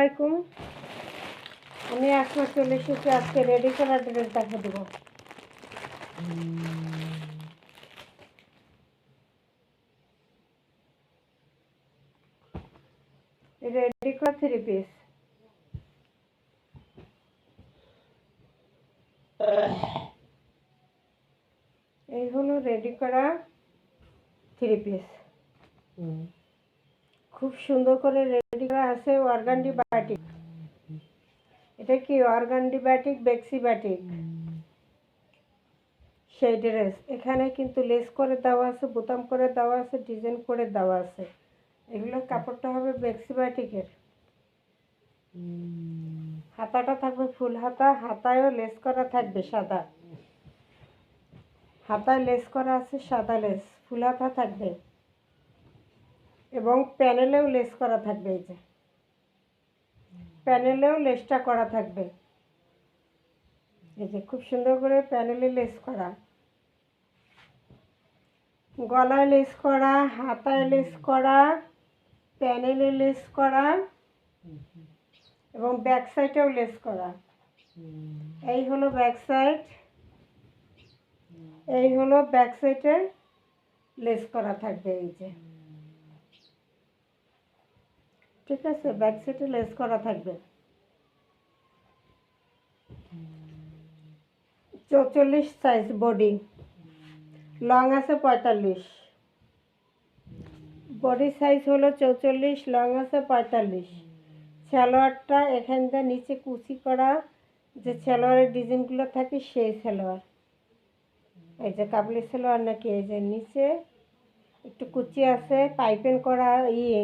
আসসালামাইকুম আমি এখন চলে এসেছি আজকে রেডি করা ড্রেস দেখা দেবো। রেডি করা থ্রি পিস। এই হলো রেডি করা থ্রি পিস। খুব সুন্দর করে রেডি আছে অর্গানডি বাটিক এটা কি অর্গানডি বাটিক বেক্সি বাটিক সেই ড্রেস। এখানে কিন্তু লেস করে দেওয়া আছে, বোতাম করে দেওয়া আছে, ডিজাইন করে দেওয়া আছে। এগুলো কাপড়টা হবে বেক্সি বাটিকের হাতাটা থাকবে ফুল হাতা, হাতায়ও লেস করা থাকবে সাদা। হাতায় লেস করা আছে সাদা লেস, ফুল হাতা থাকবে। এবং প্যানেলেও লেস করা থাকবে এই যে। প্যানেলেও লেসটা করা থাকবে। এই যে খুব সুন্দর করে প্যানেলে লেস করা। গলায় লেস করা, হাতায় লেস করা, প্যানেলে লেস করা এবং ব্যাক সাইডেও লেস করা। এই হলো ব্যাক সাইড। এই হলো ব্যাক সাইডে লেস করা থাকবে এই যে। ঠিক আছে ব্যাক সাইডে লেস করা থাকবে। চৌচল্লিশ সাইজ বডি লং আছে পঁয়তাল্লিশ। বডি সাইজ হলো চৌচল্লিশ লং আছে পঁয়তাল্লিশ। সালোয়ারটা এখান থেকে নিচে কুচি করা, যে সালোয়ারের ডিজাইনগুলো থাকে সেই সালোয়ার। এই যে কাবলি সালোয়ার নাকি, এই যে নিচে। একটু কুচি আছে পাইপেন করা ইয়ে।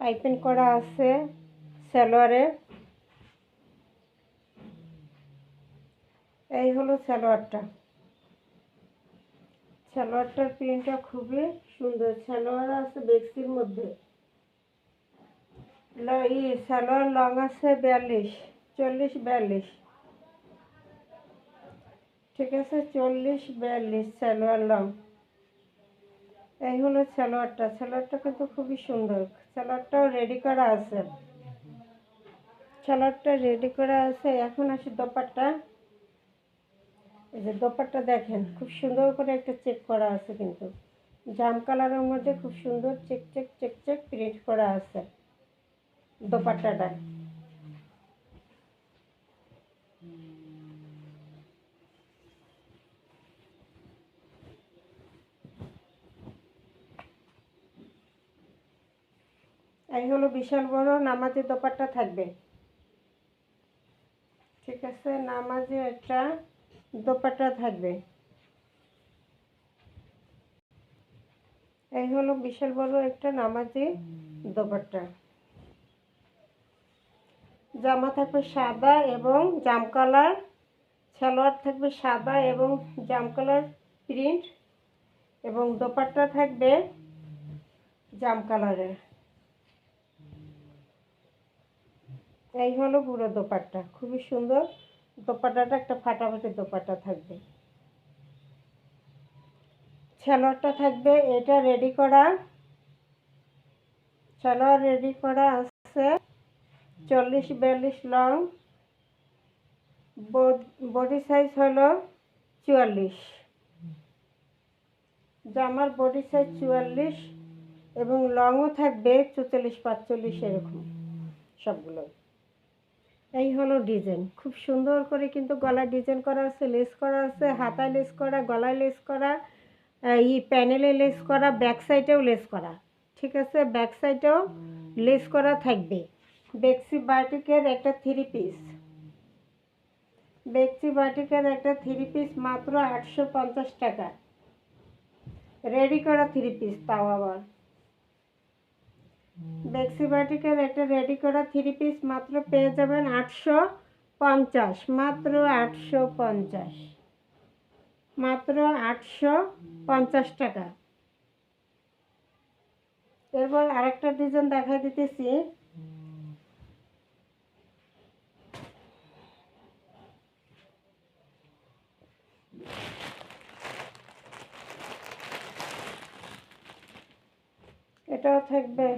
পাইপেন করা আছে সালোয়ারে। এই হলো সালোয়ারটা। সালোয়ারটার প্রিন্টটা খুবই সুন্দর। সালোয়ার আছে বেক্সির মধ্যে। ই, সালোয়ার লং আছে বিয়াল্লিশ, চল্লিশ, বিয়াল্লিশ। ঠিক আছে? চল্লিশ, বিয়াল্লিশ সালোয়ার লং। এই হলো সালোয়ারটা। সালোয়ারটা কিন্তু খুবই সুন্দর। সালোয়ারটাও রেডি করা আছে। সালোয়ারটা রেডি করা আছে। এখন আসি দোপাট্টা। এই যে দোপাট্টা দেখেন, খুব সুন্দর করে একটা চেক করা আছে কিন্তু। জাম কালারের মধ্যে খুব সুন্দর check check check check print করা আছে। দোপাট্টাটা। এই হলো বিশাল বড় নামাজের দোপাট্টা থাকবে। ঠিক আছে নামাজি একটা দোপাট্টা থাকবে। এই হলো বিশাল বড় একটা নামাজি দোপাট্টা। জামা থাকবে সাদা এবং জাম কালার, সালোয়ার থাকবে সাদা এবং জাম কালার প্রিন্ট এবং দোপাট্টা থাকবে জাম কালারের। এই হলো পুরো দোপাট্টা, খুবই সুন্দর। দোপাট্টাটা একটা ফাটাফাটি দোপাট্টা থাকবে। সালোয়ারটা থাকবে, এটা রেডি করা। সালোয়ার রেডি করা আছে। চল্লিশ বিয়াল্লিশ লং। বডি সাইজ হলো চুয়াল্লিশ। জামার বডি সাইজ চুয়াল্লিশ এবং লংও থাকবে চুয়াল্লিশ পাঁচচল্লিশ এরকম সবগুলো এই হলো ডিজাইন। খুব সুন্দর করে কিন্তু গলায় ডিজাইন করা আছে, লেস করা আছে, হাতায় লেস করা, গলায় লেস করা এই প্যানেলে লেস করা, ব্যাক সাইডেও লেস করা, ঠিক আছে? ব্যাক সাইডেও লেস করা থাকবে। বেক্সি বাটিকের একটা থ্রি পিস বেক্সি বাটিকের একটা থ্রি পিস মাত্র আটশো পঞ্চাশ টাকা। রেডি করা থ্রি পিস তাও আবার। বেক্সি বাটিকের একটা রেডি করা থ্রি পিস মাত্র পেয়ে যাবেন আটশো পঞ্চাশ, মাত্র আটশো পঞ্চাশ। মাত্র আটশো পঞ্চাশ টাকা। এরপর আরেকটা ডিজাইন দেখাই দিতেছি। এটাও থাকবে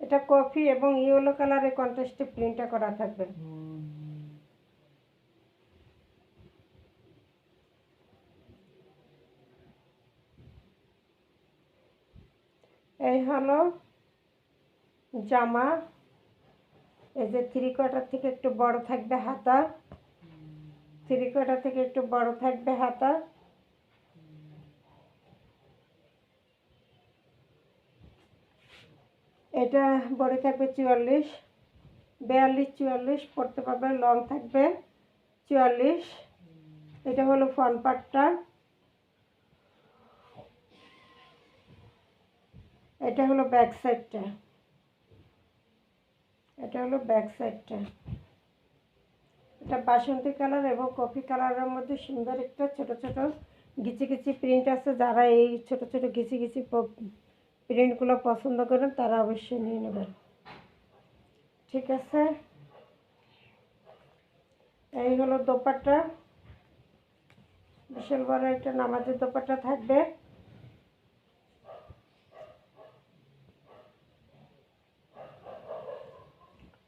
এটা কফি এবং ইয়েলো কালারের কন্ট্রাস্টে প্রিন্টটা করা থাকবে। এই হলো জামা। এই যে থ্রি কোয়ার্টার থেকে একটু বড় থাকবে হাতা। থ্রি কোয়ার্টার থেকে একটু বড় থাকবে হাতা। এটা বড় থাকবে চুয়াল্লিশ, বিয়াল্লিশ, চুয়াল্লিশ, পড়তে পারবে লং থাকবে চুয়াল্লিশ। এটা হলো ফ্রন্ট পার্টটা এটা হলো ব্যাক সাইডটা এটা হলো ব্যাক সাইডটা এটা বাসন্তী কালার এবং কফি কালারের মধ্যে সুন্দর একটা ছোট ছোট গিচি গিচি প্রিন্ট আছে। যারা এই ছোট ছোট গিচি গিচি প্রিন্টগুলো পছন্দ করেন, তারা অবশ্যই নিয়ে নেবেন। ঠিক আছে? এই হলো দোপাট্টা। বিশাল বড় একটা নামাজের দোপাট্টা থাকবে।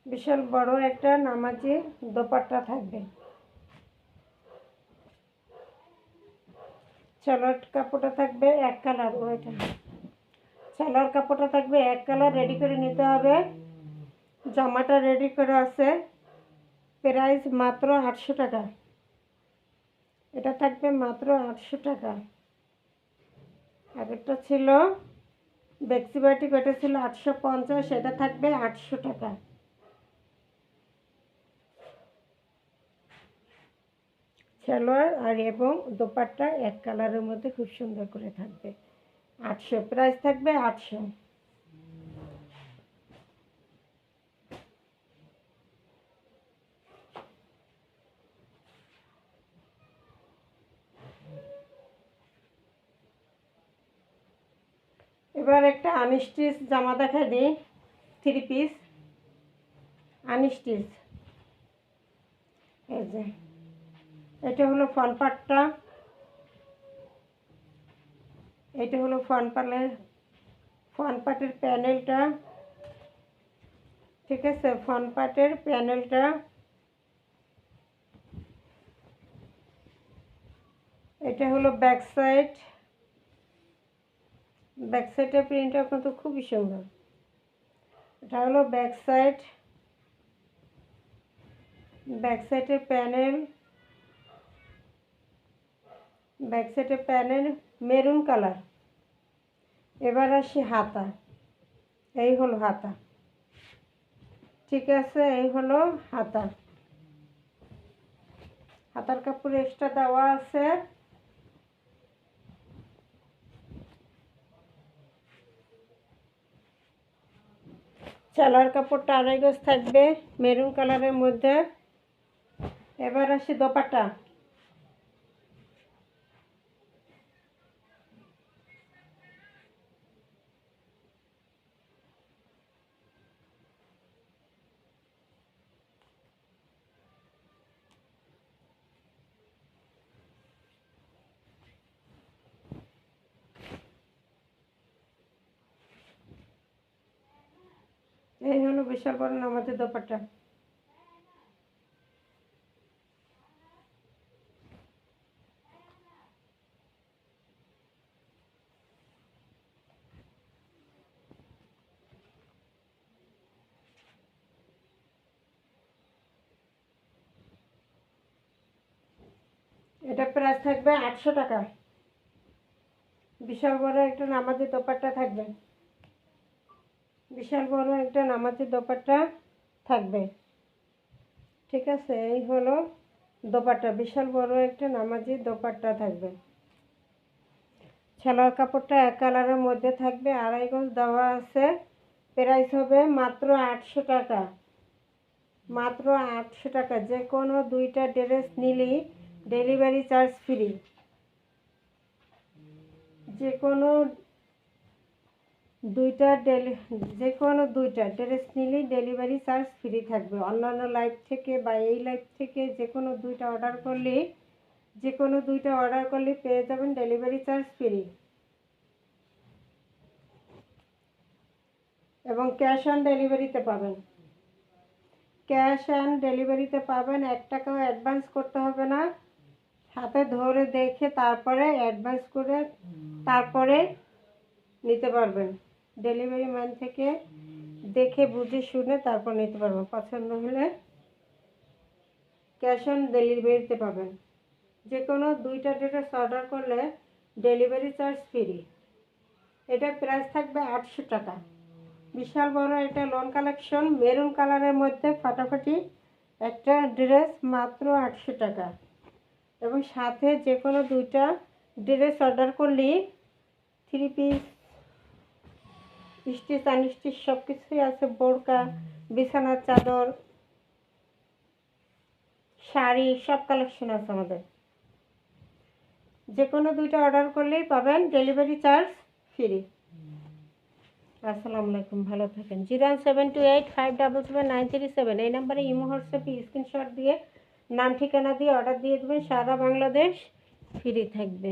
বিশাল বড় একটা নামাজি দোপাট্টা থাকবে। সালোয়ার কাপড়টা থাকবে এক কালার, ওইটা। সালোয়ার কাপড়টা থাকবে, এক কালার রেডি করে নিতে হবে। জামাটা রেডি করে আছে। প্রাইস মাত্র আটশো টাকা। এটা থাকবে মাত্র আটশো টাকা। আগেরটা ছিল বেক্সিবাটিক ওটা ছিল আটশো পঞ্চাশ, এটা থাকবে আটশো টাকা। সালোয়ার আর এবং দোপাট্টা এক কালারের মধ্যে খুব সুন্দর করে থাকবে। আটশো প্রাইস থাকবে আটশো। এবার একটা আনস্টিচ জামা দেখা দিই থ্রি পিস আনস্টিচ এই যে, এটা হলো ফ্রন্ট এটা হলো ফ্রন্ট পার্টের ফ্রন্ট পার্টের প্যানেলটা, ঠিক আছে? ফ্রন্ট পার্টের প্যানেলটা, এটা হলো ব্যাক সাইড। ব্যাক সাইডের প্রিন্টটা কিন্তু খুবই সুন্দর। এটা হলো ব্যাক সাইড। ব্যাক সাইডের প্যানেল। ব্যাক সাইডের প্যানেল মেরুন কালার। এবার আসি হাতা। এই হলো হাতা। ঠিক আছে, এই হলো হাতা। হাতার কাপড় এক্সট্রা দেওয়া আছে। চালার কাপড়টা আড়াই গজ থাকবে, মেরুন কালারের মধ্যে। এবার আসি দোপাটা। এই হলো বিশাল বড় নামাজের দোপাট্টা। এটা প্রাইস থাকবে আটশো টাকা। বিশাল বড় একটা নামাজের দোপাট্টা থাকবে। বিশাল বড় একটা নামাজি দোপাট্টা থাকবে। ঠিক আছে, এই হলো দোপাট্টা, বিশাল বড় একটা নামাজি দোপাট্টা থাকবে। ছেলার কাপড়টা এক কালারের মধ্যে থাকবে, আড়াই গজ দেওয়া আছে। প্রাইস হবে মাত্র আটশো টাকা। মাত্র আটশো টাকা, যে কোনো দুইটা ড্রেস নিলেই ডেলিভারি চার্জ ফ্রি। যে কোনো দুইটা ডেলি, যে কোনো দুইটা, ড্রেস নিলেই ডেলিভারি চার্জ ফ্রি থাকবে। অন্যান্য লাইফ থেকে বা এই লাইফ থেকে যে কোনো দুইটা অর্ডার করলে যে কোনো দুইটা অর্ডার করলে পেয়ে যাবেন ডেলিভারি চার্জ ফ্রি। এবং ক্যাশ অন ডেলিভারিতে পাবেন। ক্যাশ অন ডেলিভারিতে পাবেন, এক টাকাও অ্যাডভান্স করতে হবে না। হাতে ধরে দেখে তারপরে অ্যাডভান্স করে তারপরে নিতে পারবেন। ডেলিভারি ম্যান থেকে দেখে, বুঝে, শুনে তারপর নিতে পারবেন পছন্দ হলে ক্যাশ অন ডেলিভারিতে পাবেন। যে কোনো দুইটা ড্রেস অর্ডার করলে ডেলিভারি চার্জ ফ্রি। এটা প্রাইস থাকবে আটশো টাকা। বিশাল বড় এটা লোন কালেকশন। মেরুন কালারের মধ্যে ফাটাফাটি একটা ড্রেস মাত্র আটশো টাকা। এবং সাথে যে কোনো দুইটা ড্রেস অর্ডার করলেই থ্রি পিস স্টিচ আনস্টিচ সব কিছুই আছে, বোরকা, বিছানার চাদর, শাড়ি, সব কালেকশন আছে আমাদের। যে কোনো দুইটা অর্ডার করলেই পাবেন ডেলিভারি চার্জ ফ্রি আসসালামু আলাইকুম, ভালো থাকেন। Zero seven two eight five double seven nine three seven, এই নাম্বারে ইমো, হোয়াটসঅ্যাপে, স্ক্রিনশট দিয়ে, নাম, ঠিকানা দিয়ে অর্ডার দিয়ে দেবেন, সারা বাংলাদেশ ফ্রি থাকবে।